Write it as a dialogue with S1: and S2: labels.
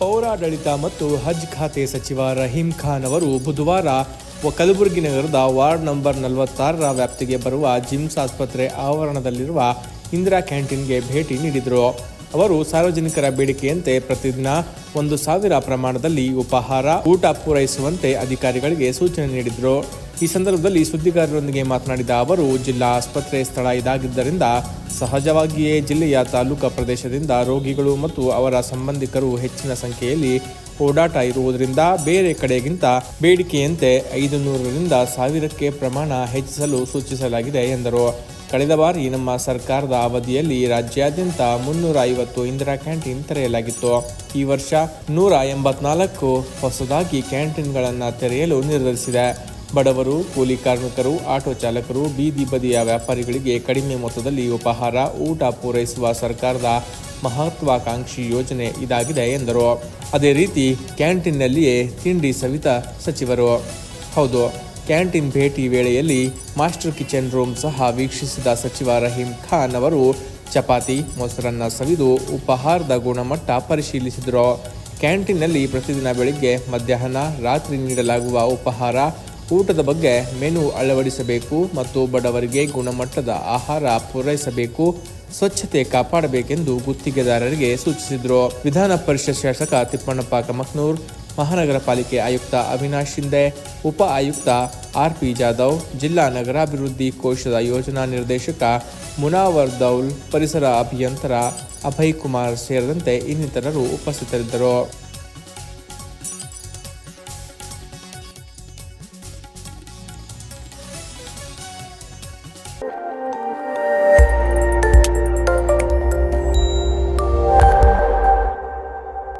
S1: ಪೌರಾಡಳಿತ ಮತ್ತು ಹಜ್ ಖಾತೆ ಸಚಿವ ರಹೀಂ ಖಾನ್ ಅವರು ಬುಧವಾರ ಕಲಬುರಗಿ ನಗರದ ವಾರ್ಡ್ ನಂಬರ್ ನಲವತ್ತಾರರ ವ್ಯಾಪ್ತಿಗೆ ಬರುವ ಜಿಮ್ಸ್ ಆಸ್ಪತ್ರೆ ಆವರಣದಲ್ಲಿರುವ ಇಂದಿರಾ ಕ್ಯಾಂಟೀನ್ಗೆ ಭೇಟಿ ನೀಡಿದರು. ಅವರು ಸಾರ್ವಜನಿಕರ ಬೇಡಿಕೆಯಂತೆ ಪ್ರತಿದಿನ ಒಂದು ಸಾವಿರ ಪ್ರಮಾಣದಲ್ಲಿ ಉಪಹಾರ, ಊಟ ಪೂರೈಸುವಂತೆ ಅಧಿಕಾರಿಗಳಿಗೆ ಸೂಚನೆ ನೀಡಿದರು. ಈ ಸಂದರ್ಭದಲ್ಲಿ ಸುದ್ದಿಗಾರರೊಂದಿಗೆ ಮಾತನಾಡಿದ ಅವರು, ಜಿಲ್ಲಾ ಆಸ್ಪತ್ರೆ ಸ್ಥಳ ಇದಾಗಿದ್ದರಿಂದ ಸಹಜವಾಗಿಯೇ ಜಿಲ್ಲೆಯ ತಾಲೂಕಾ ಪ್ರದೇಶದಿಂದ ರೋಗಿಗಳು ಮತ್ತು ಅವರ ಸಂಬಂಧಿಕರು ಹೆಚ್ಚಿನ ಸಂಖ್ಯೆಯಲ್ಲಿ ಓಡಾಟ ಇರುವುದರಿಂದ ಬೇರೆ ಕಡೆಗಿಂತ ಬೇಡಿಕೆಯಂತೆ ಐದು ನೂರರಿಂದ ಸಾವಿರಕ್ಕೆ ಪ್ರಮಾಣ ಹೆಚ್ಚಿಸಲು ಸೂಚಿಸಲಾಗಿದೆ ಎಂದರು. ಕಳೆದ ಬಾರಿ ನಮ್ಮ ಸರ್ಕಾರದ ಅವಧಿಯಲ್ಲಿ ರಾಜ್ಯಾದ್ಯಂತ ಮುನ್ನೂರ ಐವತ್ತು ಇಂದಿರಾ ಕ್ಯಾಂಟೀನ್ ತೆರೆಯಲಾಗಿತ್ತು. ಈ ವರ್ಷ ನೂರ ಎಂಬತ್ನಾಲ್ಕು ಹೊಸದಾಗಿ ಕ್ಯಾಂಟೀನ್ಗಳನ್ನು ತೆರೆಯಲು ನಿರ್ಧರಿಸಿದೆ. ಬಡವರು, ಕೂಲಿ ಕಾರ್ಮಿಕರು, ಆಟೋ ಚಾಲಕರು, ಬೀದಿ ಬದಿಯ ವ್ಯಾಪಾರಿಗಳಿಗೆ ಕಡಿಮೆ ಮೊತ್ತದಲ್ಲಿ ಉಪಹಾರ, ಊಟ ಪೂರೈಸುವ ಸರ್ಕಾರದ ಮಹತ್ವಾಕಾಂಕ್ಷಿ ಯೋಜನೆ ಇದಾಗಿದೆ ಎಂದರು. ಅದೇ ರೀತಿ ಕ್ಯಾಂಟೀನ್ನಲ್ಲಿಯೇ ತಿಂಡಿ ಸವಿತ ಸಚಿವರು. ಹೌದು. ಕ್ಯಾಂಟೀನ್ ಭೇಟಿ ವೇಳೆಯಲ್ಲಿ ಮಾಸ್ಟರ್ ಕಿಚನ್ ರೂಮ್ ಸಹ ವೀಕ್ಷಿಸಿದ ಸಚಿವ ರಹೀಂ ಖಾನ್ ಅವರು ಚಪಾತಿ, ಮೊಸರನ್ನ ಸವಿದು ಉಪಹಾರದ ಗುಣಮಟ್ಟ ಪರಿಶೀಲಿಸಿದರು. ಕ್ಯಾಂಟೀನ್ನಲ್ಲಿ ಪ್ರತಿದಿನ ಬೆಳಿಗ್ಗೆ ಮಧ್ಯಾಹ್ನ, ರಾತ್ರಿ ನೀಡಲಾಗುವ ಉಪಹಾರ, ಊಟದ ಬಗ್ಗೆ ಮೆನು ಅಳವಡಿಸಬೇಕು ಮತ್ತು ಬಡವರಿಗೆ ಗುಣಮಟ್ಟದ ಆಹಾರ ಪೂರೈಸಬೇಕು, ಸ್ವಚ್ಛತೆ ಕಾಪಾಡಬೇಕೆಂದು ಗುತ್ತಿಗೆದಾರರಿಗೆ ಸೂಚಿಸಿದರು. ವಿಧಾನ ಪರಿಷತ್ ಶಾಸಕ ತಿಪ್ಪಣ್ಣಪ್ಪ ಕಮಕ್ನೂರ್ ಮಹಾನಗರ ಪಾಲಿಕೆ ಆಯುಕ್ತ ಅವಿನಾಶ್ ಶಿಂದೆ, ಉಪ ಆಯುಕ್ತ ಆರ್ ಪಿ ಜಾಧವ್, ಜಿಲ್ಲಾ ನಗರಾಭಿವೃದ್ಧಿ ಕೋಶದ ಯೋಜನಾ ನಿರ್ದೇಶಕ ಮುನಾವರ್ ದೌಲ್ ಪರಿಸರ ಅಭಿಯಂತರ ಅಭಯ್ ಕುಮಾರ್ ಸೇರಿದಂತೆ ಇನ್ನಿತರರು ಉಪಸ್ಥಿತರಿದ್ದರು.